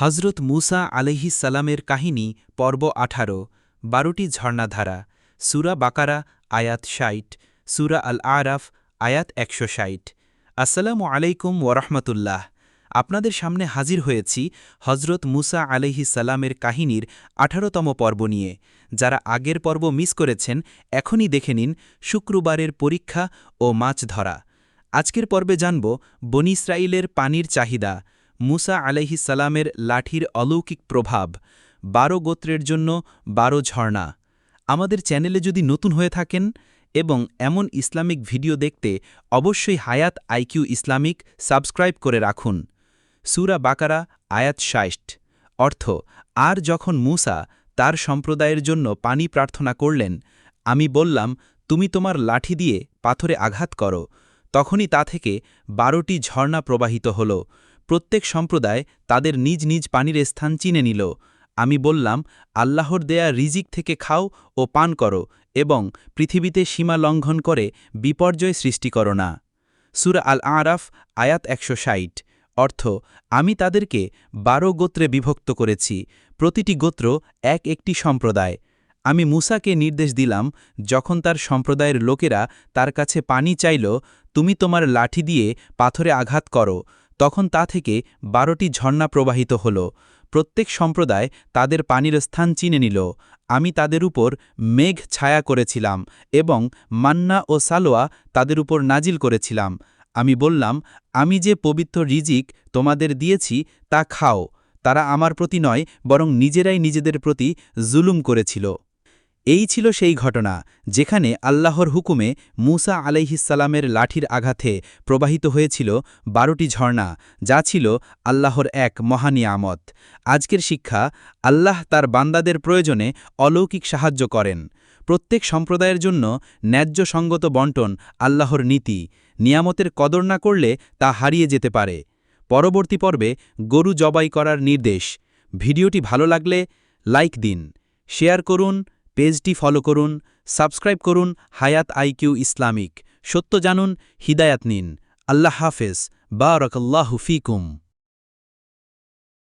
হজরত মুসা সালামের কাহিনী, পর্ব আঠারো, বারোটি ঝর্ণাধারা, সুরা বাকারা, আয়াত ষাট, সুরা আল আরাফ আয়াত একশো ষাট। আসসালামু আলাইকুম ওরহমতুল্লাহ আপনাদের সামনে হাজির হয়েছি হজরত মুসা সালামের কাহিনীর আঠারোতম পর্ব নিয়ে। যারা আগের পর্ব মিস করেছেন, এখনই দেখে নিন শুক্রবারের পরীক্ষা ও মাছ ধরা। আজকের পর্বে জানব বনিসরাইলের পানির চাহিদা। মুসা আলাইহিসালামের লাঠির অলৌকিক প্রভাব, বারো গোত্রের জন্য বারো ঝর্ণা। আমাদের চ্যানেলে যদি নতুন হয়ে থাকেন এবং এমন ইসলামিক ভিডিও দেখতে অবশ্যই হায়াত আইকিউ ইসলামিক সাবস্ক্রাইব করে রাখুন। সুরা বাকারা, আয়াত শাইস্ট অর্থ, আর যখন মুসা তার সম্প্রদায়ের জন্য পানি প্রার্থনা করলেন, আমি বললাম, তুমি তোমার লাঠি দিয়ে পাথরে আঘাত করো। তখনই তা থেকে বারোটি ঝর্ণা প্রবাহিত হল। প্রত্যেক সম্প্রদায় তাদের নিজ নিজ পানির স্থান চিনে নিল। আমি বললাম, আল্লাহর দেয়া রিজিক থেকে খাও ও পান করো এবং পৃথিবীতে সীমা লঙ্ঘন করে বিপর্যয় সৃষ্টি করো না। সুর আল আরাফ আয়াত একশো ষাট। অর্থ, আমি তাদেরকে বারো গোত্রে বিভক্ত করেছি, প্রতিটি গোত্র এক একটি সম্প্রদায়। আমি মুসাকে নির্দেশ দিলাম, যখন তার সম্প্রদায়ের লোকেরা তার কাছে পানি চাইল, তুমি তোমার লাঠি দিয়ে পাথরে আঘাত করো তখন তা থেকে বারোটি ঝর্ণা প্রবাহিত হল। প্রত্যেক সম্প্রদায় তাদের পানির স্থান চিনে নিল। আমি তাদের উপর মেঘ ছায়া করেছিলাম এবং মান্না ও সালোয়া তাদের উপর নাজিল করেছিলাম। আমি বললাম, আমি যে পবিত্র রিজিক তোমাদের দিয়েছি, তা খাও। তারা আমার প্রতি নয়, বরং নিজেরাই নিজেদের প্রতি জুলুম করেছিল। এই ছিল সেই ঘটনা, যেখানে আল্লাহর হুকুমে মুসা আলাইহিসালামের লাঠির আঘাতে প্রবাহিত হয়েছিল বারোটি ঝর্ণা, যা ছিল আল্লাহর এক মহানিয়ামত। আজকের শিক্ষা, আল্লাহ তার বান্দাদের প্রয়োজনে অলৌকিক সাহায্য করেন। প্রত্যেক সম্প্রদায়ের জন্য ন্যায্য সঙ্গত বন্টন আল্লাহর নীতি, নিয়ামতের কদর না করলে তা হারিয়ে যেতে পারে। পরবর্তী পর্বে গরু জবাই করার নির্দেশ। ভিডিওটি ভালো লাগলে লাইক দিন, শেয়ার করুন পেজটি ফলো করুন, সাবস্ক্রাইব করুন হায়াত আইকিউ ইসলামিক। সত্য জানুন, হিদায়াত নিন। আল্লাহ হাফেজ। বারকাল্লাহু ফিকুম।